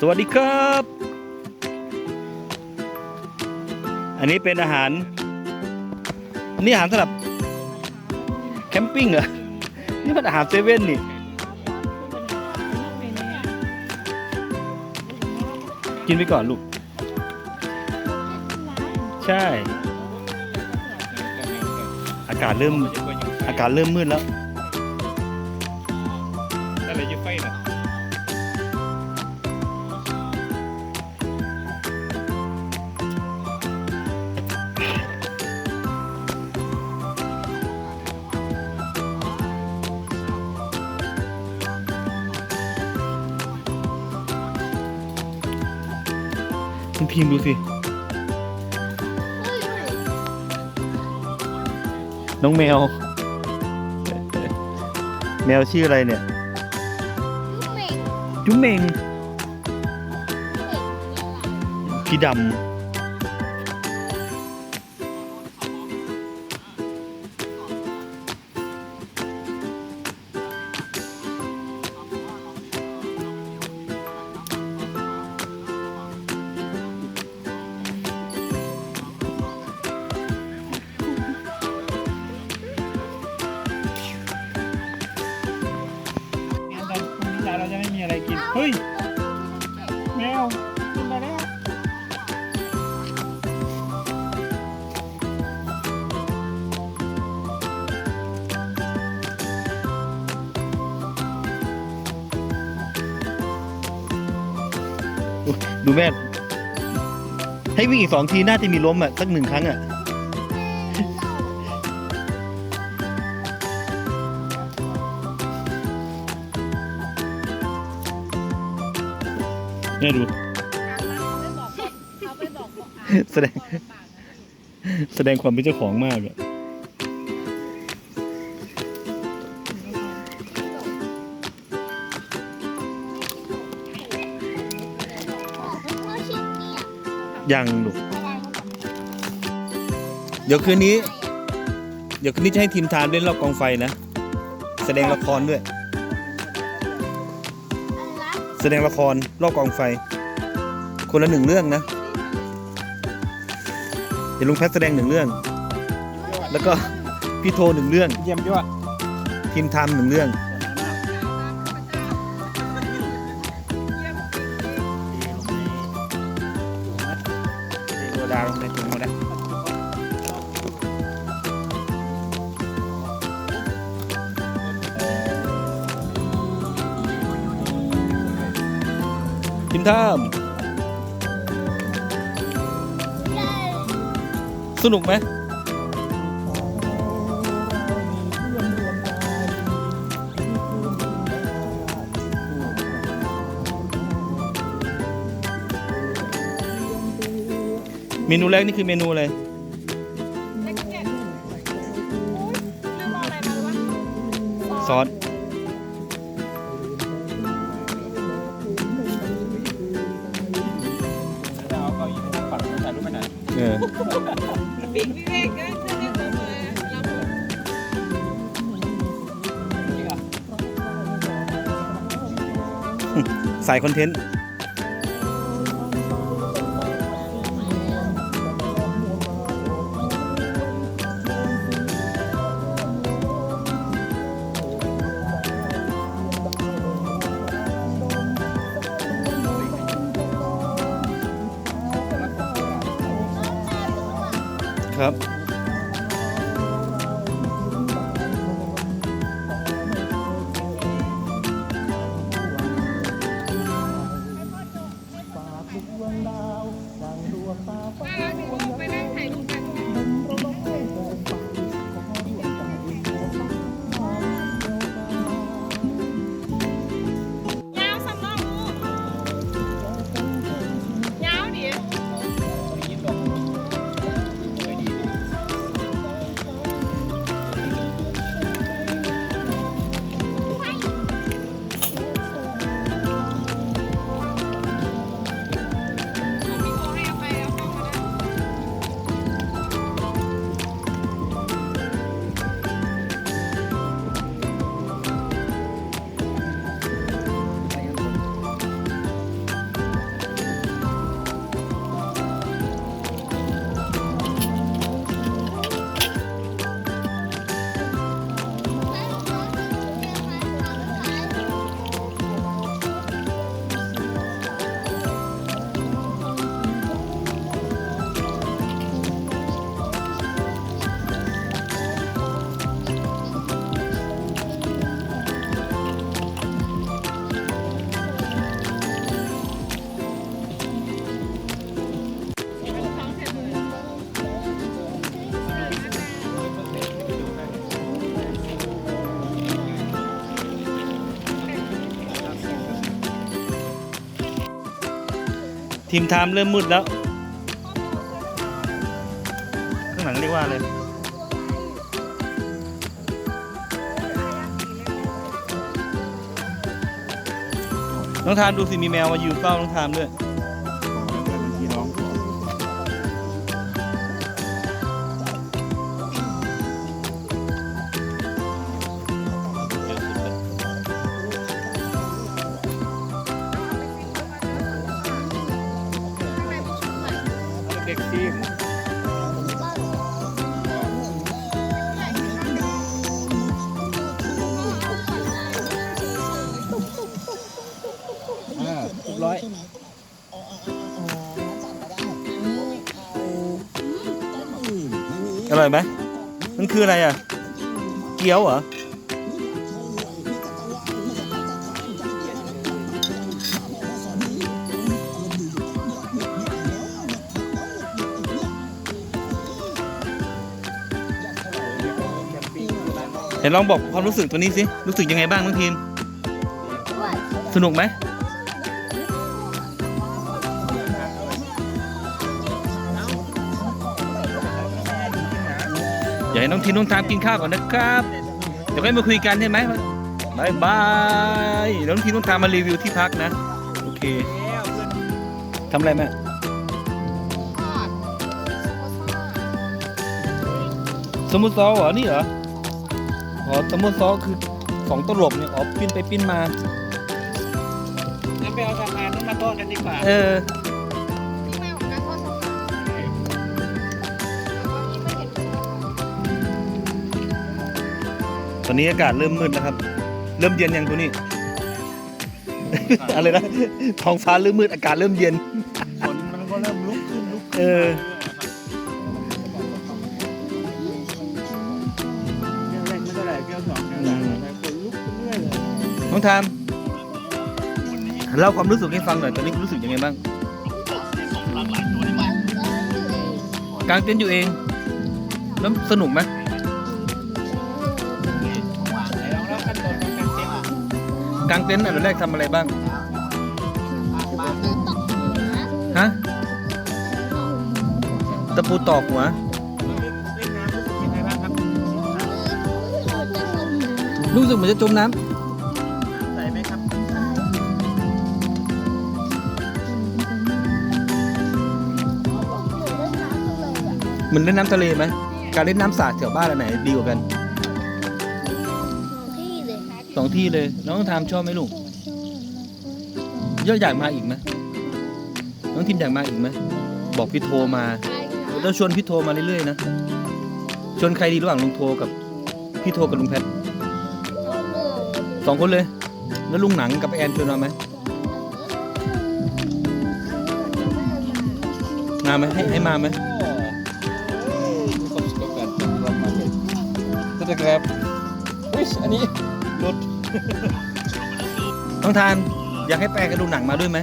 สวัสดีครับ อันนี้เป็นอาหาร นี่อาหารสำหรับแคมปิ้งเหรอ นี่มันอาหารเซเว่นนี่กินไปก่อนลูก ใช่ อากาศเริ่มอากาศเริ่มมืดแล้วอะไรยี่ไฟน่ะ คุณพิมพ์ดูสิ น้องแมว แมวชื่ออะไรเนี่ย จุ๊มเมงพี่ดงั้ แมวกินไปแล้วดูแม่ ให้วิ่งอีกสองทีน่าจะมีล้มอะ สักหนึ่งครั้งอะ แม่ดู แสดง แสดงความเป็นเจ้าของมากอะยังลูกเดี๋ยวคืนนี้ เดี๋ยวคืนนี้จะให้ทีมทานเล่นรอบกองไฟนะ แสดงละครด้วย แสดงละครรอบกองไฟ คนละหนึ่งเรื่องนะ เดี๋ยวลุงแพทย์แสดงหนึ่งเรื่อง แล้วก็พี่โทหนึ่งเรื่อง เยี่ยมยอดทีมทำหนึ่งเรื่องตัวดาวลงในถุงหมดแล้ว time สนุกไหมเมนูแรกนี่คือเมนูอะไร เออปีกวิเวกก็จะเรียกว่ามารับผมนี่อะสายคอนเทนต์ ครับมาแล้วมีรูปไปนั่ง ทีมไทม์เริ่มมืดแล้ว ข้างหลังเรียกว่าอะไรน้องทามดูสิมีแมวมายืนเฝ้าน้องทามด้วย ทีอ่าเรียบร้อยอร่อยไหมมันคืออะไรอะ เกี๊ยวเหรอ ดี๋ยวลองบอกความรู้สึกตัวนี้สิ รู้สึกยังไงบ้างน้องทีม สนุกไหม อยากให้น้องทีมน้องทามกินข้าวก่อนนะครับ เดี๋ยวค่อยมาคุยกันใช่ไหมบายบายเดี๋ยวน้องทีมน้องทามมารีวิวที่พักนะ โอเคทำอะไรแม่สมุทรซอเหรนี่เหรอ อ๋อสมุทรซอคือของตลบเนี่ยอ๋อปิ้นไปปิ้นมา งั้นไปเอาสะพานนั้นมาทอดกันดีกว่าเออตอนนี้อากาศเริ่มมืดแล้วครับ เริ่มเย็นยังตัวนี้ อะไรนะท้องฟ้าเริ่มมืดอากาศเริ่มเย็น ฝนมันก็เริ่มลุกขึ้นลุกเออเน้องทามเล่าความรู้สึกให้ฟังหน่อยตอนนี้รู้สึกยังไงบ้างกางเต็นท์อยู่เองแล้วสนุกไหมการเต้นอะกางเต็นท์อันแรกทำอะไรบ้างฮะตะปูตอกหัวรู้สึกเหมือนจะจมน้ำ เหมือนเล่นน้ำทะเลไหมการเล่นน้ำสาดแถวบ้านอันไหนดีกว่ากันสองที่เลยน้องทามชอบไหมลูกยอดอยากมาอีกไหมน้องทีมอยากมาอีกไหมบอกพี่โทรมาแล้วชวนพี่โทรมาเรื่อยๆนะชวนใครดีระหว่างลุงโทรกับพี่โทรกับลุงแพทสองคนเลย แล้วลุงหนังกับแอนชวนมาไหมมาไหมให้ให้มาไหม ก็จะครับอุ้ยอันนี้รถต้องทานอยากให้แปลกับลุงหนังมาด้วยไหม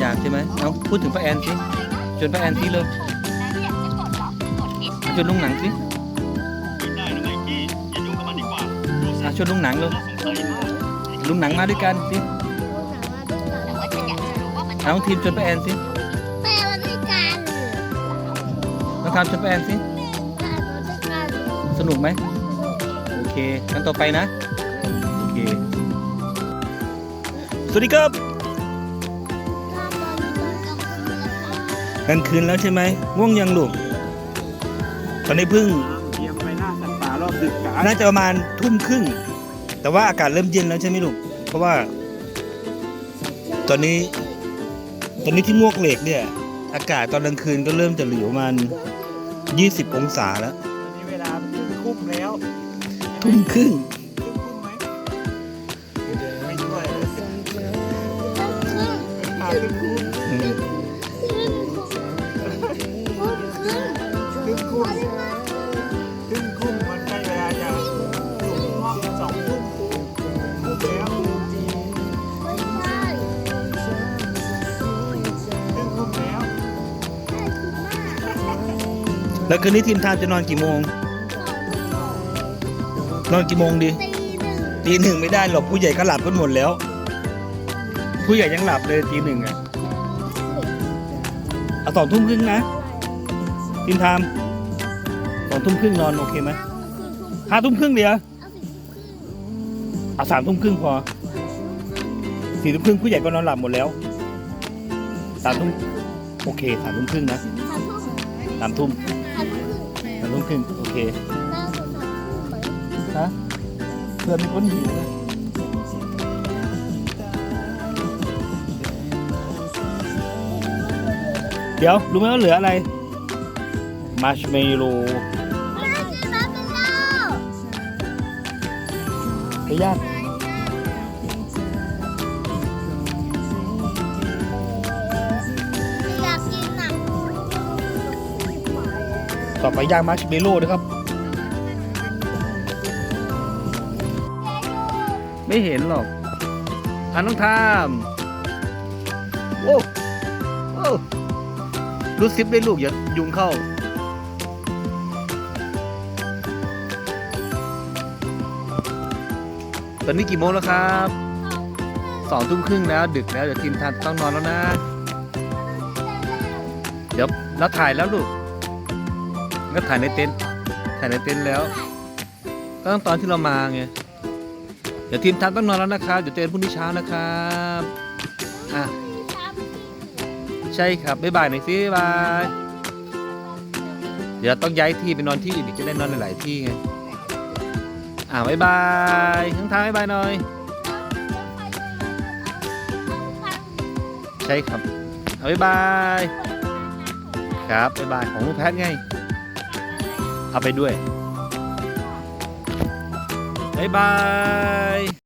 อยากใช่ไหมเอาพูดถึงป้าแอนสิชวนป้าแอนสิเลยชวนลุงหนังสิอะชวนลุงหนังเลยลุงหนังมาด้วยกันสิเอาทีมชวนป้าแอนสิต้องทานชวนป้าแอนสิสนุกไหมโอเคกันต่อไปนะ โอเค สวัสดีครับกลางคืนแล้วใช่ไหมง่วงยังลูก ตอนนี้เพิ่งเตรียมไปล่าสัตว์ป่ารอบดึกกาน่าจะประมาณทุ่มครึ่ง แต่ว่าอากาศเริ่มเย็นแล้วใช่ไหมลูก เพราะว่า ตอนนี้ ตอนนี้ที่มวกเหล็กเนี่ย อากาศตอนกลางคืนก็เริ่มจะเหลือประมาณ20 องศาแล้ว ทุ่มครึ่งไม่ช่วยพาขึ้นคุ้มขึ้นคุ้มขึ้นคุ้มมันใกล้เวลาจะถึงห้องสองทุ่มคุ้มแล้วขึ้นคุ้มแล้วแล้วคืนนี้ทีมทานจะนอนกี่โมง นอนกี่โมงดีตีหนึ่งไม่ได้หรอกผู้ใหญ่ก็หลับกันหมดแล้ว ผู้ใหญ่ยังหลับเลยตีหนึ่งอะเอาสองทุ่มครึ่งนะทีมไทม์สองทุ่มครึ่งนอนโอเคไหมห้าทุ่มครึ่งเดียวเอาสามทุ่มครึ่งพอสี่ทุ่มครึ่งผู้ใหญ่ก็นอนหลับหมดแล้วสามทุ่มโอเคสามทุ่มครึ่งนะสามทุ่มสามทุ่มครึ่งโอเค ฮะเพื่อนมีคนหิวนะเดี๋ยว รู้ไหมว่าเหลืออะไรมาร์ชเมลโล่ไปย่างอยากกินอะต่อไปย่างมาร์ชเมลโล่นะครับ ไม่เห็นหรอกอันต้องทำโอ้โอ้รูดซิปได้ลูกอย่ายุงเข้า ตอนนี้กี่โมงแล้วครับสองทุ่มครึ่งแล้ว ดึกแล้ว เดี๋ยวทีมทานต้องนอนแล้วนะ เดี๋ยวเราถ่ายแล้วลูกก็ถ่ายในเต็นท์ถ่ายในเต็นท์แล้วก็ต้งตอนที่เรามาไง เดี๋ยวทีมทัพต้องนอนแล้วนะครับเดี๋ยวเจอกันพรุ่งนี้เช้านะครับอะใช่ครับบ๊ายบายหน่อยสิบ๊ายบาย เดี๋ยวต้องย้ายที่ไปนอนที่อื่นอีกจะได้นอนหลายๆที่ไงอะบ๊ายบายทั้งทางบ๊ายบายหน่อยใช่ครับเอาบ๊ายบายครับบ๊ายบายของลูกแพทไง เอาไปด้วย บ๊ายบาย